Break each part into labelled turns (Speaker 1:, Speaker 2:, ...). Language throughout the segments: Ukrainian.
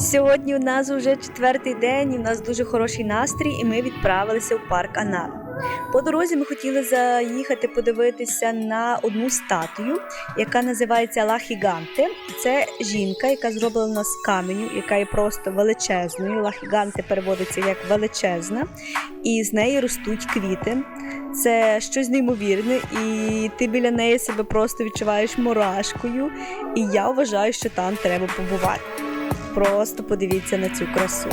Speaker 1: Сьогодні у нас вже четвертий день, і у нас дуже хороший настрій, і ми відправилися в парк Анал. По дорозі ми хотіли заїхати подивитися на одну статую, яка називається Ла Хіганте. Це жінка, яка зроблена з каменю, яка є просто величезною. Ла Хіганте переводиться як величезна, і з неї ростуть квіти. Це щось неймовірне, і ти біля неї себе просто відчуваєш мурашкою. І я вважаю, що там треба побувати. Просто подивіться на цю красу.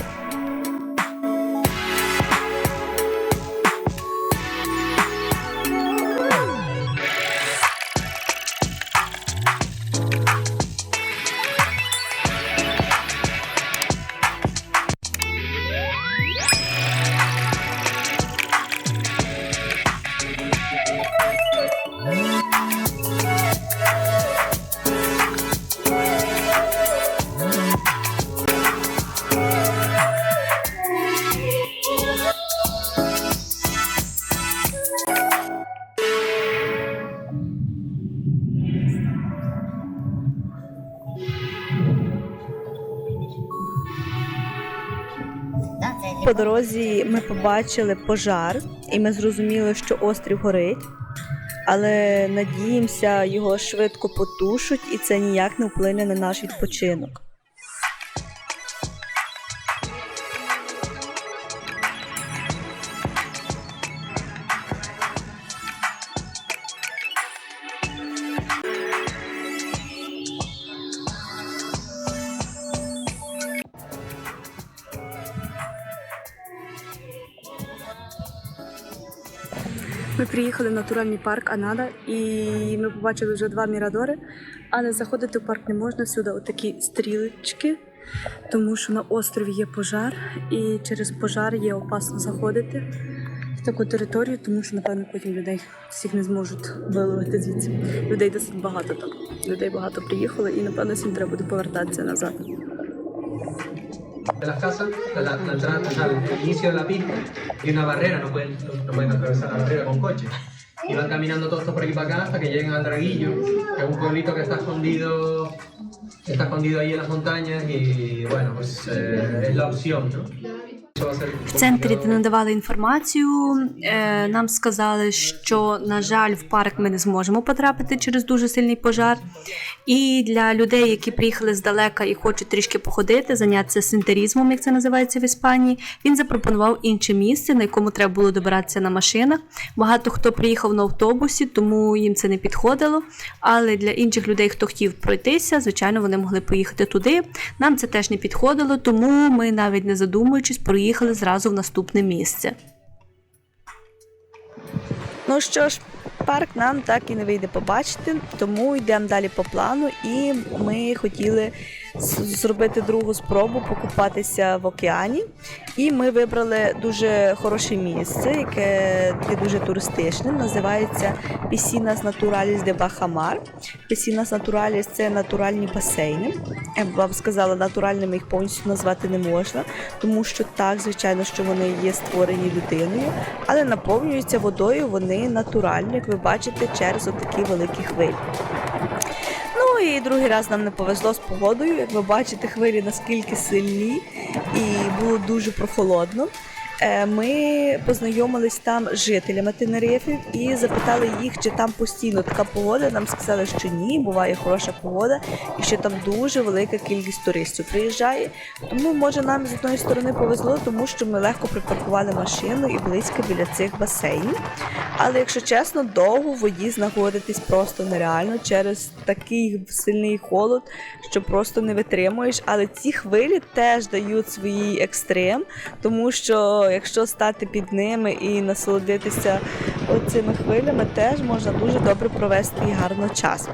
Speaker 1: Дорозі ми побачили пожар, і ми зрозуміли, що острів горить. Але надіємося, його швидко потушать, і це ніяк не вплине на наш відпочинок. Приїхали в натуральний парк Анада і ми побачили вже два мірадори, але заходити в парк не можна. Всюди отакі стрілечки, тому що на острові є пожар, і через пожар є опасно заходити в таку територію, тому що, напевно, потім людей всіх не зможуть виловити звідси. Людей досить багато там. Людей багато приїхало, і напевно всім треба буде повертатися назад.
Speaker 2: De las casas, la, la, la entrada, el inicio de la pista y una barrera, no pueden, no pueden atravesar la barrera con coche. Y van caminando todos por aquí para acá hasta que lleguen al Draguillo, que es un pueblito que está escondido, está escondido ahí en las montañas y bueno, pues eh, es la opción, ¿no?
Speaker 1: В центрі, де надавали інформацію, е, нам сказали, що, на жаль, в парк ми не зможемо потрапити через дуже сильний пожар. І для людей, які приїхали здалека і хочуть трішки походити, зайнятися синтерізмом, як це називається в Іспанії, він запропонував інше місце, на якому треба було добиратися на машинах. Багато хто приїхав на автобусі, тому їм це не підходило. Але для інших людей, хто хотів пройтися, звичайно, вони могли поїхати туди. Нам це теж не підходило, тому ми навіть не задумуючись, проїхали зразу в наступне місце. Ну що ж, парк нам так і не вийде побачити, тому йдемо далі по плану. І ми хотіли зробити другу спробу покупатися в океані. І ми вибрали дуже хороше місце, яке дуже туристичне. Називається Piscinas Naturalis de Bajamar. Piscinas Naturalis – це натуральні басейни. Я б вам сказала, натуральними їх повністю назвати не можна, тому що так, звичайно, що вони є створені людиною, але наповнюються водою вони натуральні, як ви бачите, через отакі великі хвилі. І другий раз нам не повезло з погодою. Як ви бачите, хвилі наскільки сильні і було дуже прохолодно. Е, Ми познайомились там з жителями Тенерифи і запитали їх, чи там постійно така погода. Нам сказали, що ні, буває хороша погода, і що там дуже велика кількість туристів приїжджає. Тому може нам з одної сторони повезло, тому що ми легко припаркували машину і близько біля цих басейнів. Але якщо чесно, довго в воді знаходитись просто нереально через такий сильний холод, що просто не витримуєш. Але ці хвилі теж дають свій екстрем, тому що якщо стати під ними і насолодитися цими хвилями, теж можна дуже добре провести і гарно час.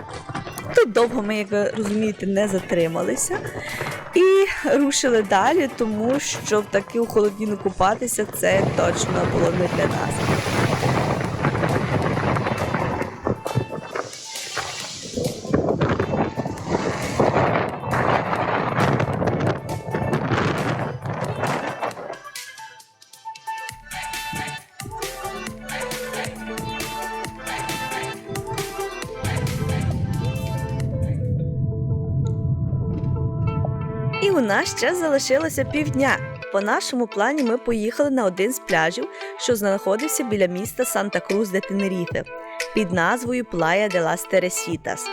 Speaker 1: Тут довго ми, як ви розумієте, не затрималися і рушили далі, тому що в таку холодніну купатися це точно було не для нас. Нас ще залишилося півдня. По нашому плані ми поїхали на один з пляжів, що знаходився біля міста Санта-Крус де Тенеріфе під назвою Плая де лас Тересітас.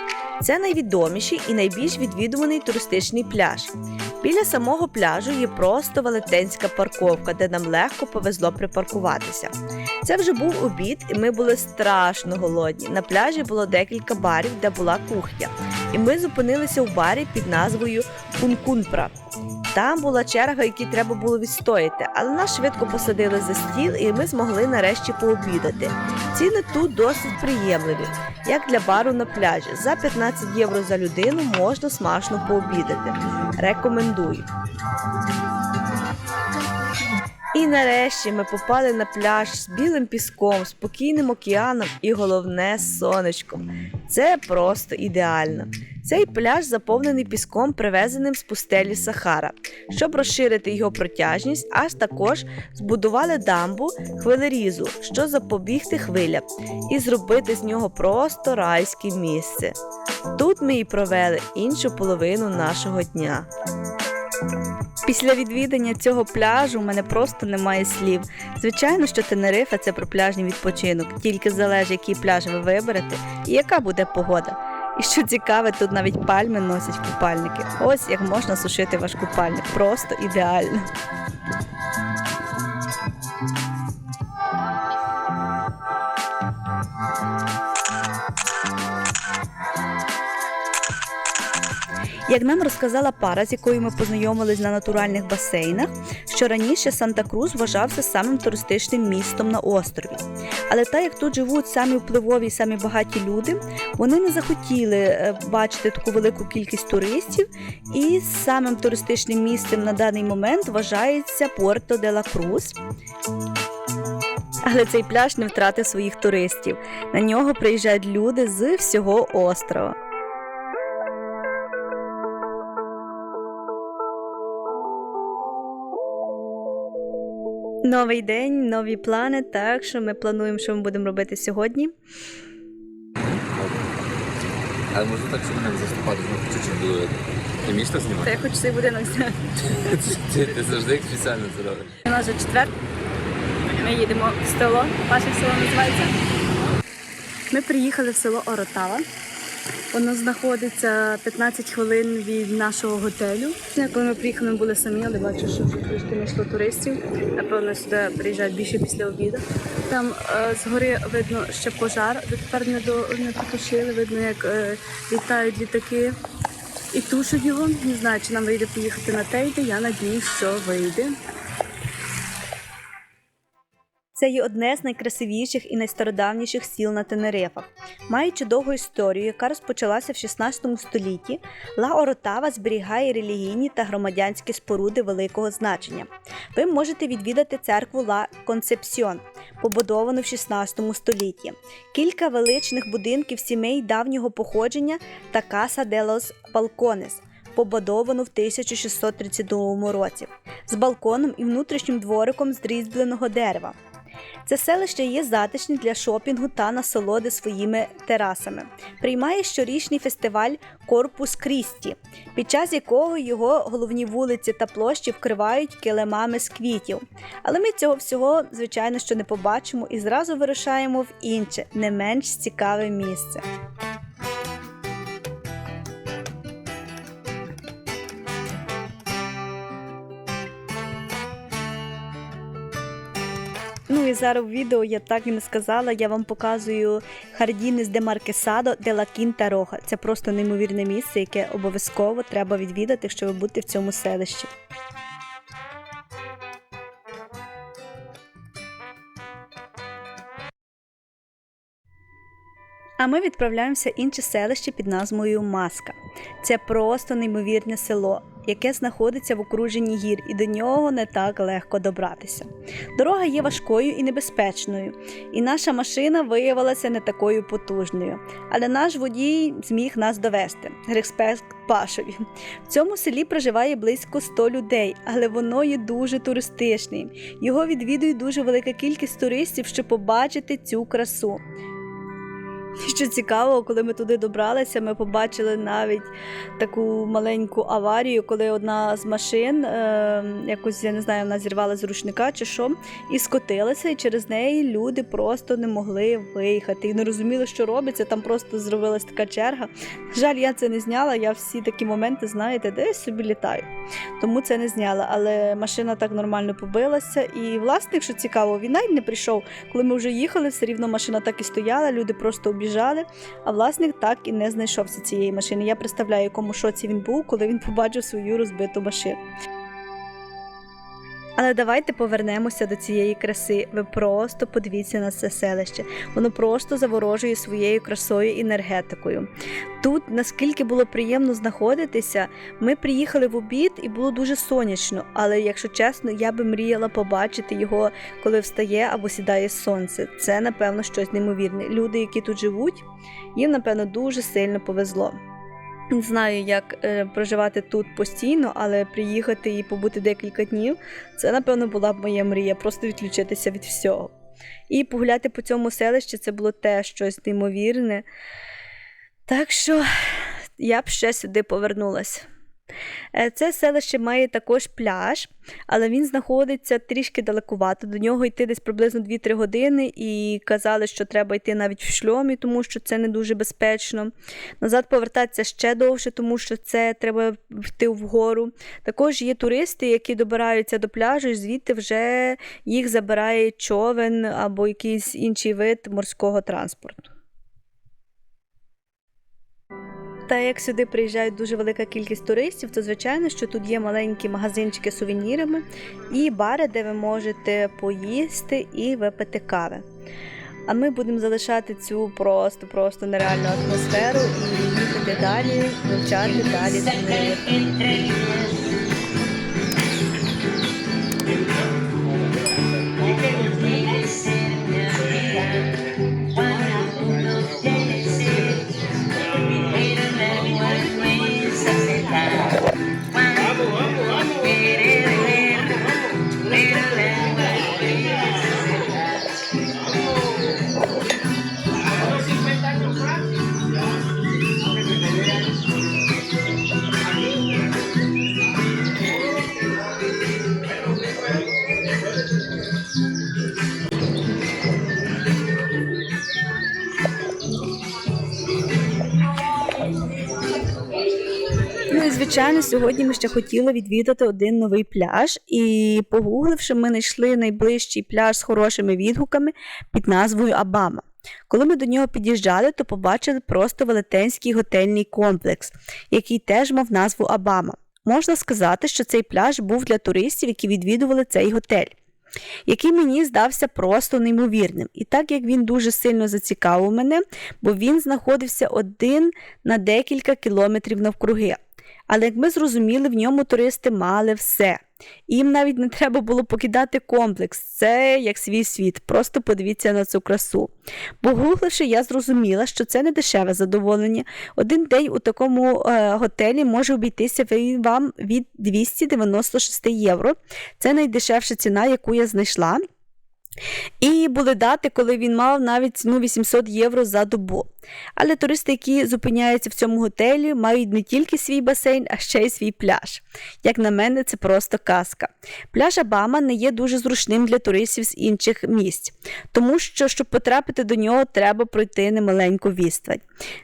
Speaker 1: Це найвідоміший і найбільш відвідуваний туристичний пляж. Біля самого пляжу є просто велетенська парковка, де нам легко повезло припаркуватися. Це вже був обід, і ми були страшно голодні. На пляжі було декілька барів, де була кухня. І ми зупинилися у барі під назвою Кункунпра. Там була черга, якій треба було відстояти, але нас швидко посадили за стіл, і ми змогли нарешті пообідати. Ціни тут досить приємливі, як для бару на пляжі. За 15 євро за людину можна смачно пообідати. Рекомендую. І нарешті ми попали на пляж з білим піском, спокійним океаном і головне сонечком. Це просто ідеально. Цей пляж заповнений піском, привезеним з пустелі Сахара. Щоб розширити його протяжність, аж також збудували дамбу хвилерізу, що запобігти хвилям, і зробити з нього просто райське місце. Тут ми і провели іншу половину нашого дня. Після відвідання цього пляжу у мене просто немає слів. Звичайно, що Тенерифе це про пляжний відпочинок, тільки залежить, який пляж ви виберете і яка буде погода. І що цікаве, тут навіть пальми носять купальники. Ось як можна сушити ваш купальник. Просто ідеально. Як нам розказала пара, з якою ми познайомились на натуральних басейнах, що раніше Санта-Крус вважався самим туристичним містом на острові. Але так як тут живуть самі впливові самі багаті люди, вони не захотіли е, бачити таку велику кількість туристів, і самим туристичним місцем на даний момент вважається Порто де ла Крус. Але цей пляж не втратив своїх туристів. На нього приїжджають люди з всього острова. Новий день, нові плани. Так що ми плануємо, що ми будемо робити сьогодні.
Speaker 3: Але може так, щоб мене заступати, ну чуть-чуть було. Ти між знімати?
Speaker 1: я хочу цей будинок зняти.
Speaker 3: Ти, ти завжди як спеціально це робиш.
Speaker 1: У нас вже четвер. Ми їдемо в село. Ваше село називається. Ми приїхали в село Оротава. Воно знаходиться 15 хвилин від нашого готелю. Коли ми приїхали, ми були самі, але бачу, що вже трошки знайшло туристів. Напевно, сюди приїжджають більше після обіду. Там е, згори видно ще пожар, дотепер не до не потушили. Видно, як е, літають літаки і тушать його. Не знаю, чи нам вийде поїхати на Тейде. Я надіюсь, що вийде. Це є одне з найкрасивіших і найстародавніших сіл на Тенерифах. Маючи довгу історію, яка розпочалася в 16 столітті, Ла Оротава зберігає релігійні та громадянські споруди великого значення. Ви можете відвідати церкву Ла Концепсіон, побудовану в 16 столітті, кілька величних будинків сімей давнього походження та Каса де лос Балконес, побудовану в 1632 році, з балконом і внутрішнім двориком з різьбленого дерева. Це селище є затишне для шопінгу та насолоди своїми терасами. Приймає щорічний фестиваль Корпус Крісті, під час якого його головні вулиці та площі вкривають килимами з квітів. Але ми цього всього, звичайно, що не побачимо і зразу вирушаємо в інше, не менш цікаве місце. І зараз в відео я так і не сказала. Я вам показую Хардінес де Маркесадо де ла Кінта Рога. Це просто неймовірне місце, яке обов'язково треба відвідати, щоб бути в цьому селищі. А ми відправляємося в інше селище під назвою Маска. Це просто неймовірне село, яке знаходиться в окруженні гір, і до нього не так легко добратися. Дорога є важкою і небезпечною, і наша машина виявилася не такою потужною. Але наш водій зміг нас довести. Респект Пашові. В цьому селі проживає близько 100 людей, але воно є дуже туристичним. Його відвідує дуже велика кількість туристів, щоб побачити цю красу. Що цікаво, коли ми туди добралися, ми побачили навіть таку маленьку аварію, коли одна з машин, е, якось я не знаю, вона зірвала з рушника чи що, і скотилася, і через неї люди просто не могли виїхати і не розуміли, що робиться. Там просто зробилась така черга. Жаль, я це не зняла. Я всі такі моменти, знаєте, десь собі літаю. Тому це не зняла. Але машина так нормально побилася. І власник, що цікаво, він навіть не прийшов. Коли ми вже їхали, все рівно машина так і стояла, люди просто обіжали, а власник так і не знайшовся цієї машини. Я представляю, якому шоці він був, коли він побачив свою розбиту машину. Але давайте повернемося до цієї краси. Ви просто подивіться на це селище. Воно просто заворожує своєю красою і енергетикою. Тут наскільки було приємно знаходитися, ми приїхали в обід і було дуже сонячно. Але якщо чесно, я би мріяла побачити його, коли встає або сідає сонце. Це напевно щось неймовірне. Люди, які тут живуть, їм напевно дуже сильно повезло. Не знаю, як е, проживати тут постійно, але приїхати і побути декілька днів це, напевно, була б моя мрія, просто відключитися від всього. І погуляти по цьому селищі це було теж щось неймовірне. Так що я б ще сюди повернулася. Е, Це селище має також пляж, але він знаходиться трішки далекувато. До нього йти десь приблизно 2-3 години, і казали, що треба йти навіть в шльомі, тому що це не дуже безпечно. Назад повертатися ще довше, тому що це треба йти вгору. Також є туристи, які добираються до пляжу, і звідти вже їх забирає човен або якийсь інший вид морського транспорту. Та як сюди приїжджає дуже велика кількість туристів, то звичайно, що тут є маленькі магазинчики з сувенірами і бари, де ви можете поїсти і випити кави. А ми будемо залишати цю просто просто нереальну атмосферу і їхати далі, вивчати далі звичайно, сьогодні ми ще хотіли відвідати один новий пляж. І погугливши, ми знайшли найближчий пляж з хорошими відгуками під назвою Абама. Коли ми до нього під'їжджали, то побачили просто велетенський готельний комплекс, який теж мав назву Абама. Можна сказати, що цей пляж був для туристів, які відвідували цей готель, який мені здався просто неймовірним. І так як він дуже сильно зацікавив мене, бо він знаходився один на декілька кілометрів навкруги. Але як ми зрозуміли, в ньому туристи мали все. Їм навіть не треба було покидати комплекс. Це як свій світ. Просто подивіться на цю красу. Погугливши, я зрозуміла, що це не дешеве задоволення. Один день у такому е, готелі може обійтися вам від 296 євро. Це найдешевша ціна, яку я знайшла. І були дати, коли він мав навіть ціну 800 євро за добу. Але туристи, які зупиняються в цьому готелі, мають не тільки свій басейн, а ще й свій пляж. Як на мене, це просто казка. Пляж Абама не є дуже зручним для туристів з інших місць, тому що, щоб потрапити до нього, треба пройти немаленьку відстань.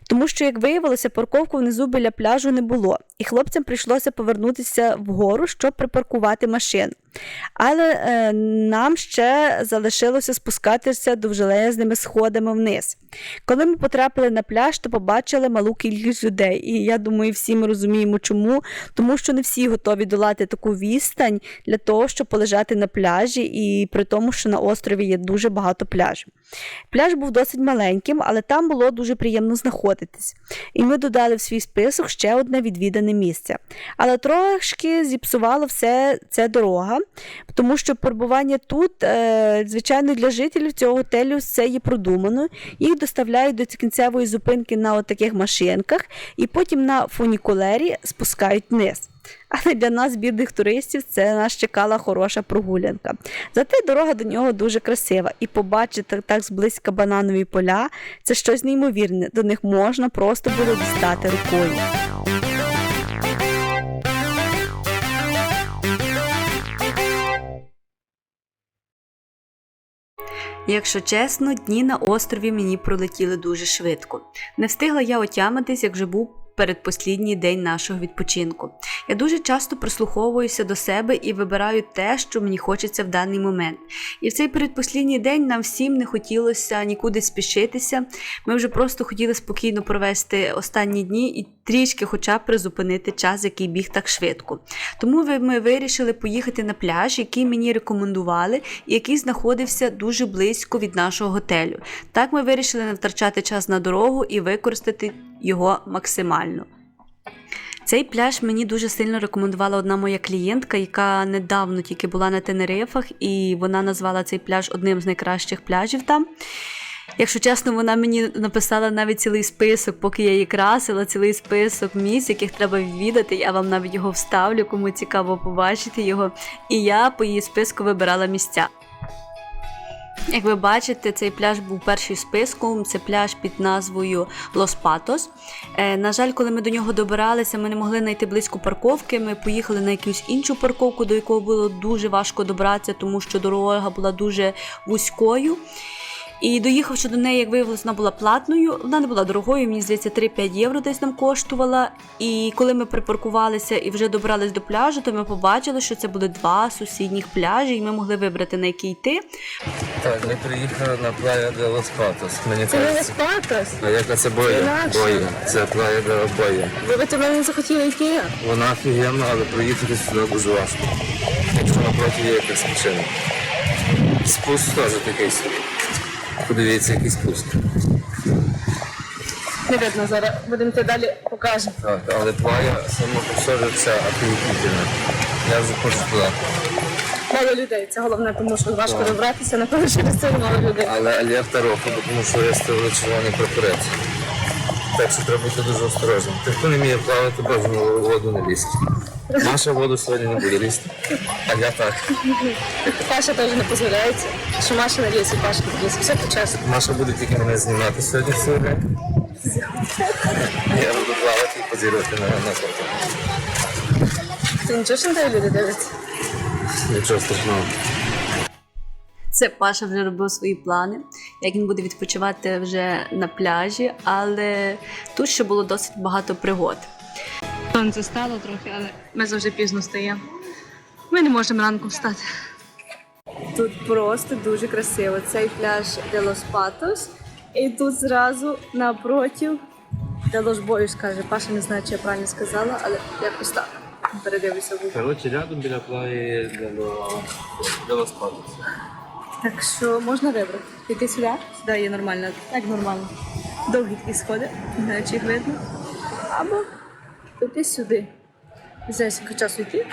Speaker 1: Тому що, як виявилося, парковку внизу біля пляжу не було, і хлопцям прийшлося повернутися вгору, щоб припаркувати машину. Але е, нам ще залишилося спускатися довжелезними сходами вниз. Коли ми потрапили на пляж, то побачили малу кількість людей. І я думаю, всі ми розуміємо, чому. Тому що не всі готові долати таку відстань для того, щоб полежати на пляжі, і при тому, що на острові є дуже багато пляжів. Пляж був досить маленьким, але там було дуже приємно знаходитись. І ми додали в свій список ще одне відвідане місце. Але трошки зіпсувало все це дорога, тому що перебування тут, е, звичайно, для жителів цього готелю це є продумано. Їх доставляють до кінцевого кінцевої зупинки на отаких машинках, і потім на фунікулері спускають вниз. Але для нас, бідних туристів, це нас чекала хороша прогулянка. Зате дорога до нього дуже красива, і побачити так зблизька бананові поля це щось неймовірне. До них можна просто було дістати рукою. Якщо чесно, дні на острові мені пролетіли дуже швидко. Не встигла я отямитись, як вже був передпослідній день нашого відпочинку. Я дуже часто прислуховуюся до себе і вибираю те, що мені хочеться в даний момент. І в цей передпослідній день нам всім не хотілося нікуди спішитися. Ми вже просто хотіли спокійно провести останні дні і трішки, хоча б призупинити час, який біг так швидко. Тому ми вирішили поїхати на пляж, який мені рекомендували, і який знаходився дуже близько від нашого готелю. Так ми вирішили не втрачати час на дорогу і використати його максимально. Цей пляж мені дуже сильно рекомендувала одна моя клієнтка, яка недавно тільки була на Тенерифах, і вона назвала цей пляж одним з найкращих пляжів там. Якщо чесно, вона мені написала навіть цілий список, поки я її красила, цілий список місць, яких треба відвідати. Я вам навіть його вставлю, кому цікаво побачити його. І я по її списку вибирала місця. Як ви бачите, цей пляж був перший в списку. Це пляж під назвою Лос Патос. Е, на жаль, коли ми до нього добиралися, ми не могли знайти близько парковки. Ми поїхали на якусь іншу парковку, до якого було дуже важко добратися, тому що дорога була дуже вузькою. І доїхавши до неї, як виявилось, вона була платною. Вона не була дорогою, мені здається, 3-5 євро десь нам коштувала. І коли ми припаркувалися і вже добрались до пляжу, то ми побачили, що це були два сусідніх пляжі, і ми могли вибрати на який йти.
Speaker 3: Так, ми приїхали на Плая де Лос Патос. Мені
Speaker 4: Це не
Speaker 3: кажеться.
Speaker 4: Спартас.
Speaker 3: А яка це боя?
Speaker 4: Інакше.
Speaker 3: Боя. Це Плая де Боя.
Speaker 4: Ви би тебе не захотіли йти?
Speaker 3: Вона офігенна, але приїхати сюди дуже важко. Якщо напроти є якась машина. Спуск теж такий собі. Подивіться, який спуск.
Speaker 4: Не видно зараз. Будемо ти далі покажемо.
Speaker 3: Так, але плая сама по собі вся офігітельна. Я хочу туди.
Speaker 4: Мало людей. Це головне, тому що важко добратися. Напевно, через це мало людей.
Speaker 3: Але руху, бо тому що виставили червоний прапорець. Так що треба бути дуже осторожним. Ти хто не вміє плавати, бажано воду не лізти. Наша воду сьогодні не буде лізти, а я так.
Speaker 4: Паша теж не дозволяється. Що Маша на лісі, Паша на лісі. Все по часу.
Speaker 3: Маша буде тільки мене знімати сьогодні сьогодні. Я буду плавати і позірувати на, на фото.
Speaker 4: Ти нічого що на тебе люди дивляться?
Speaker 3: Нічого страшного.
Speaker 1: Це Паша вже робив свої плани, як він буде відпочивати вже на пляжі, але тут ще було досить багато пригод.
Speaker 4: Сонце стало трохи, але ми завжди пізно стаємо. Ми не можемо ранком встати. Тут просто дуже красиво. Цей пляж де Лос Патос. І тут зразу напротив де Лос Боюс, каже. Паша не знає, чи я правильно сказала, але якось так. Передивлюся в
Speaker 3: Коротше, рядом біля плаї де Лос Патос.
Speaker 4: Так що можна вибрати. Піти сюди, сюди є нормально, так нормально. Довгі такі сходи, не знаю, чи їх видно. Або піти сюди. Не знаю, скільки часу йти,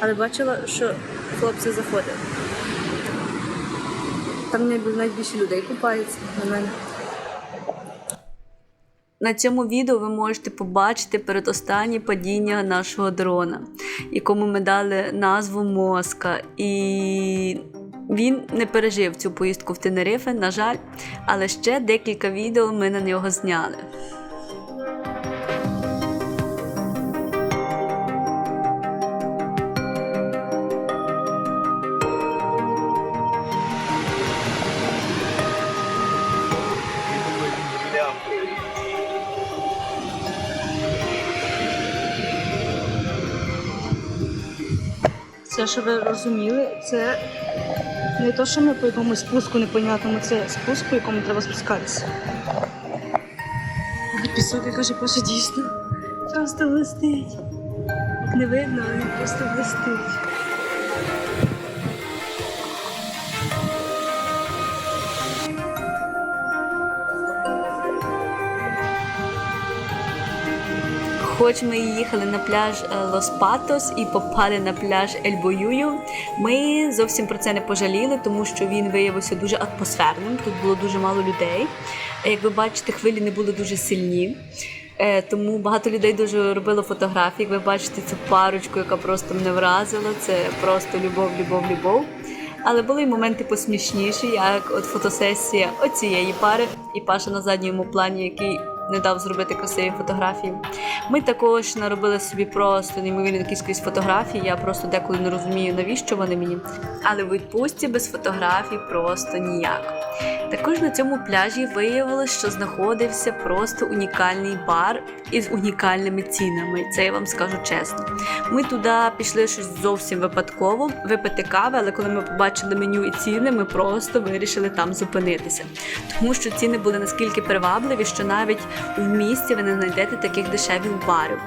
Speaker 4: але бачила, що хлопці заходять. Там найбільше людей купаються на мене.
Speaker 1: На цьому відео ви можете побачити передостаннє падіння нашого дрона, якому ми дали назву Моска. І він не пережив цю поїздку в Тенерифе, на жаль, але ще декілька відео ми на нього зняли.
Speaker 4: Це, що ви розуміли, це не те, що ми по якомусь спуску непонятному, це спуск, по якому треба спускатися. Пісок, я каже, Паша, дійсно просто блистить. Не видно, але просто блистить.
Speaker 1: Хоч ми їхали на пляж е, Лос Патос і попали на пляж Ель Боюю, ми зовсім про це не пожаліли, тому що він виявився дуже атмосферним. Тут було дуже мало людей. Е, Як ви бачите, хвилі не були дуже сильні. Е, Тому багато людей дуже робило фотографії. Як ви бачите цю парочку, яка просто мене вразила. Це просто любов, любов, любов. Але були й моменти посмішніші, як от фотосесія оцієї пари і Паша на задньому плані, який не дав зробити красиві фотографії. Ми також наробили собі просто неймовірну кількість фотографій. Я просто деколи не розумію, навіщо вони мені. Але в відпустці без фотографій просто ніяк. Також на цьому пляжі виявилось, що знаходився просто унікальний бар із унікальними цінами. Це я вам скажу чесно. Ми туди пішли щось зовсім випадково випити кави, але коли ми побачили меню і ціни, ми просто вирішили там зупинитися. Тому що ціни були наскільки привабливі, що навіть в місті ви не знайдете таких дешевих барів.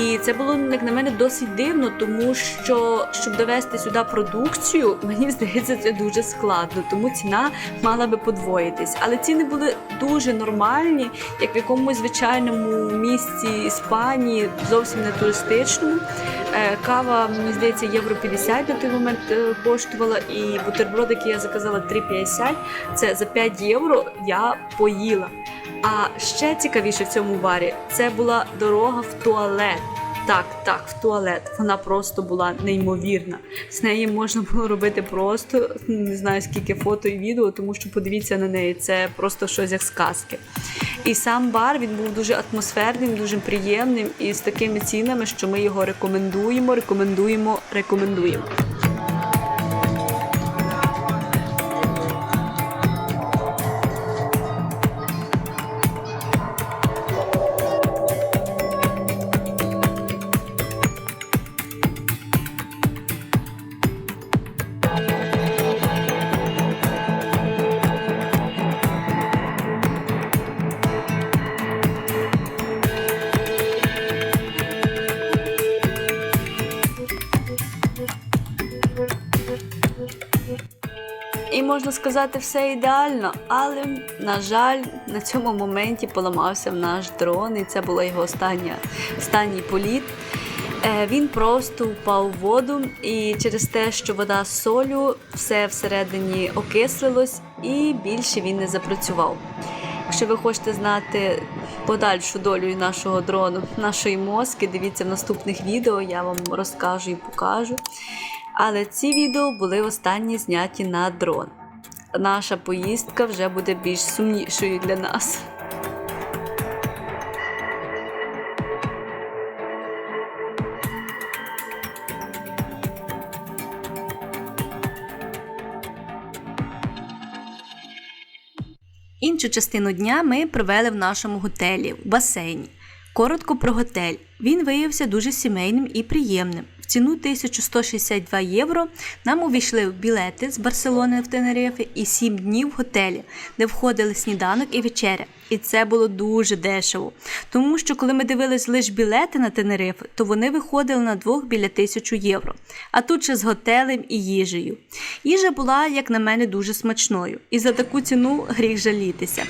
Speaker 1: І це було як на мене досить дивно, тому що щоб довести сюди продукцію, мені здається, це дуже складно, тому ціна мала би подвоїтись. Але ціни були дуже нормальні, як в якомусь звичайному місті Іспанії, зовсім не туристичному. Е, Кава, мені здається, євро 50 на той момент е, коштувала, і бутерброд, який я заказала 3,50, це за 5 євро я поїла. А ще цікавіше в цьому барі це була дорога в туалет. Так, так, в туалет. Вона просто була неймовірна. З неї можна було робити просто не знаю скільки фото і відео, тому що подивіться на неї, це просто щось як сказки. І сам бар він був дуже атмосферним, дуже приємним і з такими цінами, що ми його рекомендуємо, рекомендуємо, рекомендуємо. Сказати, все ідеально, але на жаль, на цьому моменті поламався наш дрон, і це була його остання останній політ. Е, Він просто впав у воду, і через те, що вода з солю, все всередині окислилось, і більше він не запрацював. Якщо ви хочете знати подальшу долю нашого дрону, нашої мозки, дивіться в наступних відео, я вам розкажу і покажу. Але ці відео були останні зняті на дрон. Наша поїздка вже буде більш сумнішою для нас. Іншу частину дня ми провели в нашому готелі в басейні. Коротко про готель. Він виявився дуже сімейним і приємним. В ціну 1162 євро нам увійшли білети з Барселони в Тенерифе і 7 днів в готелі, де входили сніданок і вечеря. І це було дуже дешево. Тому що коли ми дивились лише білети на Тенерифе, то вони виходили на двох біля тисячу євро. А тут ще з готелем і їжею. Їжа була, як на мене, дуже смачною. І за таку ціну гріх жалітися.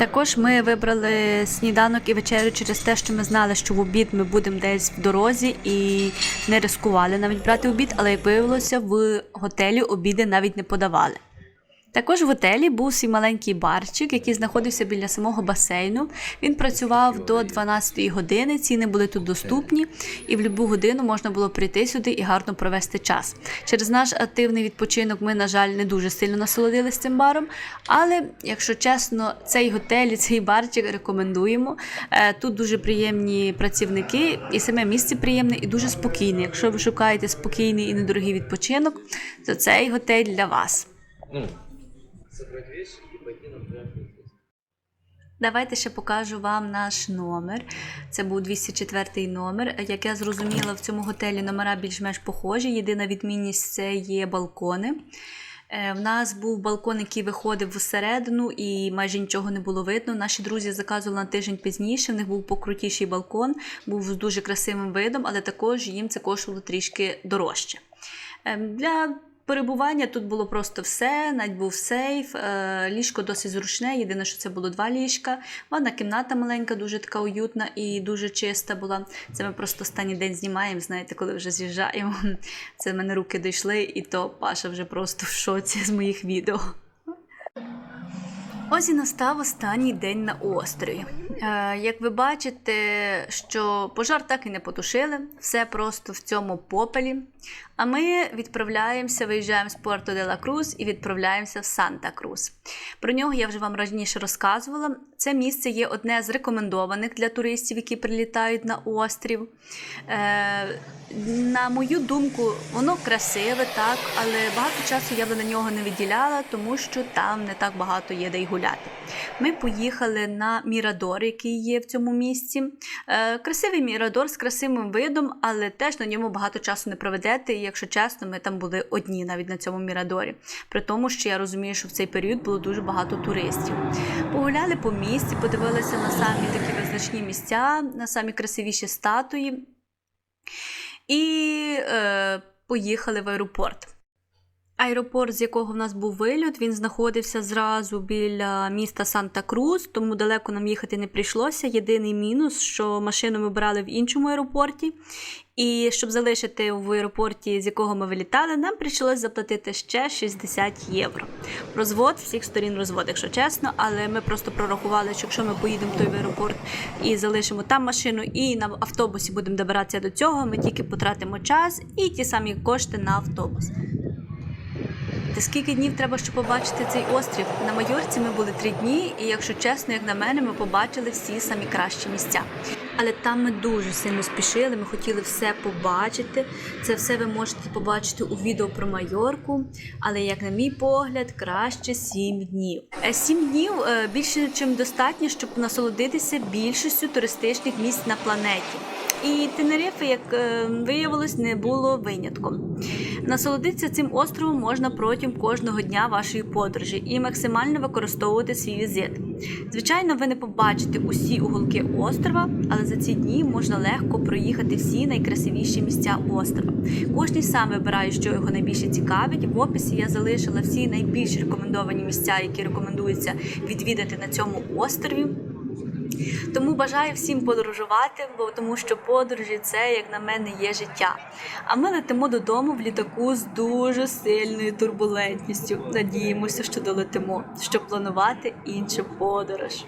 Speaker 1: Також ми вибрали сніданок і вечерю через те, що ми знали, що в обід ми будемо десь в дорозі і не рискували навіть брати обід, але як виявилося, в готелі обіди навіть не подавали. Також в готелі був свій маленький барчик, який знаходився біля самого басейну. Він працював до 12-ї години, ціни були тут доступні, і в будь-яку годину можна було прийти сюди і гарно провести час. Через наш активний відпочинок ми, на жаль, не дуже сильно насолодилися цим баром. Але, якщо чесно, цей готель і цей барчик рекомендуємо. Е, Тут дуже приємні працівники, і саме місце приємне і дуже спокійне. Якщо ви шукаєте спокійний і недорогий відпочинок, то цей готель для вас.
Speaker 3: Собрать вещи и пойти на пляж.
Speaker 1: Давайте ще покажу вам наш номер. Це був 204 номер. Як я зрозуміла, в цьому готелі номера більш-менш похожі. Єдина відмінність це є балкони. Е, В нас був балкон, який виходив всередину, і майже нічого не було видно. Наші друзі заказували на тиждень пізніше. В них був покрутіший балкон, був з дуже красивим видом, але також їм це коштувало трішки дорожче. Ем, Для перебування тут було просто все, навіть був сейф, е, ліжко досить зручне. Єдине, що це було два ліжка. Ванна кімната маленька, дуже така уютна і дуже чиста була. Це ми просто останній день знімаємо. Знаєте, коли вже з'їжджаємо. Це в мене руки дійшли, і то Паша вже просто в шоці з моїх відео. Ось і настав останній день на острові. Е, як ви бачите, що пожар так і не потушили, все просто в цьому попелі. А ми відправляємося, виїжджаємо з Пуерто де ла Крус і відправляємося в Санта Крус. Про нього я вже вам раніше розказувала. Це місце є одне з рекомендованих для туристів, які прилітають на острів. Е, на мою думку, воно красиве, так, але багато часу я би на нього не виділяла, тому що там не так багато є де й гуляти. Ми поїхали на Мірадор, який є в цьому місці. Е, красивий Мірадор з красивим видом, але теж на ньому багато часу не проведете. І якщо чесно, ми там були одні навіть на цьому Мірадорі. При тому, що я розумію, що в цей період було дуже багато туристів. Погуляли по місті, подивилися на самі такі визначні місця, на самі красивіші статуї і е, поїхали в аеропорт. Аеропорт, з якого в нас був вильот, він знаходився зразу біля міста Санта-Крус, тому далеко нам їхати не прийшлося. Єдиний мінус, що машину ми брали в іншому аеропорті. І щоб залишити в аеропорті, з якого ми вилітали, нам прийшлося заплатити ще 60 євро. Розвод всіх сторін розвод, якщо чесно, але ми просто прорахували, що якщо ми поїдемо в той аеропорт і залишимо там машину, і на автобусі будемо добиратися до цього, ми тільки потратимо час і ті самі кошти на автобус. Та скільки днів треба, щоб побачити цей острів? На Майорці ми були три дні, і якщо чесно, як на мене, ми побачили всі самі кращі місця. Але там ми дуже сильно спішили, ми хотіли все побачити. Це все ви можете побачити у відео про Майорку. Але, як на мій погляд, краще сім днів. Е, Сім днів е, більше, ніж достатньо, щоб насолодитися більшістю туристичних місць на планеті. І Тенерифе, як е, виявилось, не було винятком. Насолодитися цим островом можна протягом кожного дня вашої подорожі і максимально використовувати свій візит. Звичайно, ви не побачите усі уголки острова, але за ці дні можна легко проїхати всі найкрасивіші місця острова. Кожний сам вибирає, що його найбільше цікавить. В описі я залишила всі найбільш рекомендовані місця, які рекомендується відвідати на цьому острові. Тому бажаю всім подорожувати, бо тому що подорожі це, як на мене, є життя. А ми летимо додому в літаку з дуже сильною турбулентністю. Надіємося, що долетимо, щоб планувати іншу подорож.